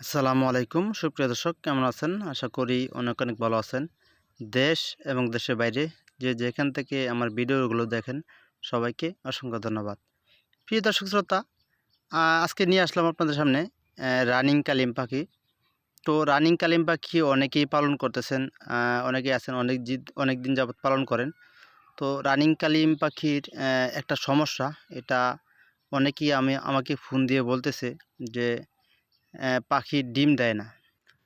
আসসালামু আলাইকুম। সুপ্রিয় দর্শক, কেমন আছেন? আশা করি অনেক অনেক ভালো আছেন। দেশ এবং দেশের বাইরে যে যেখান থেকে আমার ভিডিওগুলো দেখেন, সবাইকে অসংখ্য ধন্যবাদ। প্রিয় দর্শক শ্রোতা আজকে নিয়ে আসলাম আপনাদের সামনে রানিং কালিম পাখি। তো রানিং কালিম পাখি অনেকেই পালন করতেছেন অনেকেই আছেন, অনেক অনেক দিন যাবৎ পালন করেন। তো রানিং কালিম পাখির একটা সমস্যা, এটা অনেকেই আমি, আমাকে ফোন দিয়ে বলতেছে যে পাখি ডিম দেয় না।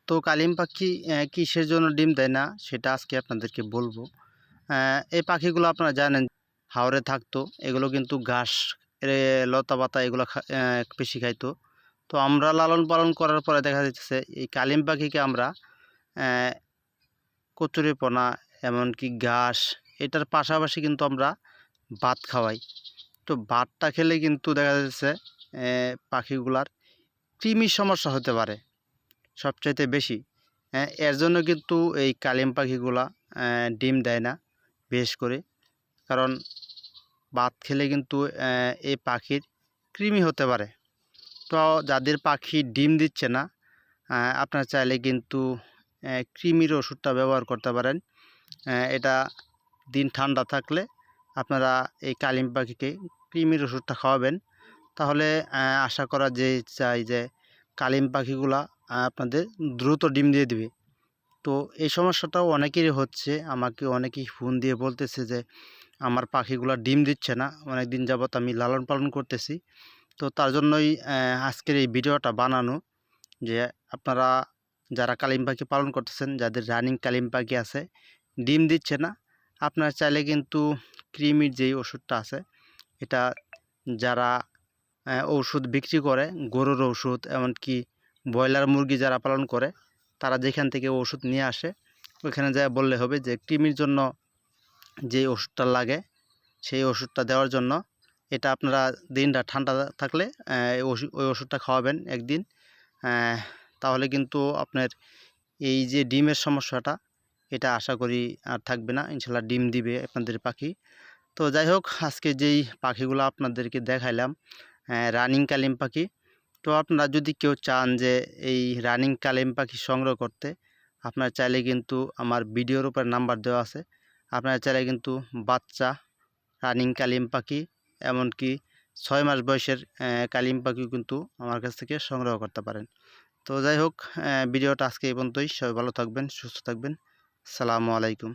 তো কালিম পাখি কিসের জন্য ডিম দেয় না, সেটা আজকে আপনাদেরকে বলব। এই পাখিগুলো আপনারা জানেন, হাওরে থাকতো, এগুলো কিন্তু ঘাস লতা পাতা, এগুলো বেশি খাইতো। তো আমরা লালন পালন করার পরে দেখা যাচ্ছে এই কালিম পাখিকে আমরা কচুরিপনা, এমনকি ঘাস, এটার পাশাপাশি কিন্তু আমরা ভাত খাওয়াই। তো ভাতটা খেলে কিন্তু দেখা যাচ্ছে পাখিগুলার কৃমির সমস্যা হতে পারে, সবচাইতে বেশি। হ্যাঁ এর জন্য কিন্তু এই কালিম পাখিগুলা ডিম দেয় না বিশেষ করে। কারণ ভাত খেলে কিন্তু এই পাখির কৃমি হতে পারে। তো যাদের পাখি ডিম দিচ্ছে না আপনারা চাইলে কিন্তু কৃমির ওষুধটা ব্যবহার করতে পারেন। এটা দিন ঠান্ডা থাকলে আপনারা এই কালিম পাখিকে কৃমির ওষুধটা খাওয়াবেন। তাহলে আশা করা যে, চাই যে, কালিম পাখিগুলা আপনাদের দ্রুত ডিম দিয়ে দিবে। তো এই সমস্যাটাও অনেকেরই হচ্ছে। আমাকে অনেকেই ফোন দিয়ে বলতেছে যে, আমার পাখিগুলা ডিম দিচ্ছে না। অনেক দিন যাবত আমি লালন পালন করতেছি। তো তার জন্যই আজকের এই ভিডিওটা বানানো যে, আপনারা যারা কালিম পাখি পালন করতেছেন, যাদের রানিং কালিম পাখি আছে, ডিম দিচ্ছে না। আপনারা চাইলে কিন্তু ক্রিমির যেই ওষুধটা আছে, এটা যারা ওষুধ বিক্রি করে, গরুর ওষুধ এমনকি ব্রয়লার মুরগি যারা পালন করে, তারা যেখান থেকে ওষুধ নিয়ে আসে, ওইখানে যা বললে হবে যে কৃমির জন্য যে ওষুধটা লাগে, সেই ওষুধটা দেওয়ার জন্য এটা আপনারা দিনটা ঠান্ডা থাকলে ওই ওষুধটা খাওয়াবেন একদিন। তাহলে কিন্তু আপনার এই যে ডিমের সমস্যাটা, এটা আশা করি আর থাকবে না। ইনশাল্লাহ ডিম দিবে আপনাদের পাখি। তো যাই হোক, আজকে যেই পাখিগুলো আপনাদেরকে দেখাইলাম রানিং কালিম পাখি। তো আপনারা যদি কেউ চান যে এই রানিং কালিম পাখি সংগ্রহ করতে, আপনারা চাইলে কিন্তু আমার ভিডিওর উপর নাম্বার দেওয়া আছে। আপনারা চাইলে কিন্তু বাচ্চা রানিং কালিম পাখি, এমনকি ছয় মাস বয়সের কালিম পাখিও কিন্তু আমার কাছ থেকে সংগ্রহ করতে পারেন। তো যাই হোক ভিডিওটা আজকে এই পর্যন্তই। সবাই ভালো থাকবেন, সুস্থ থাকবেন। সালামু আলাইকুম।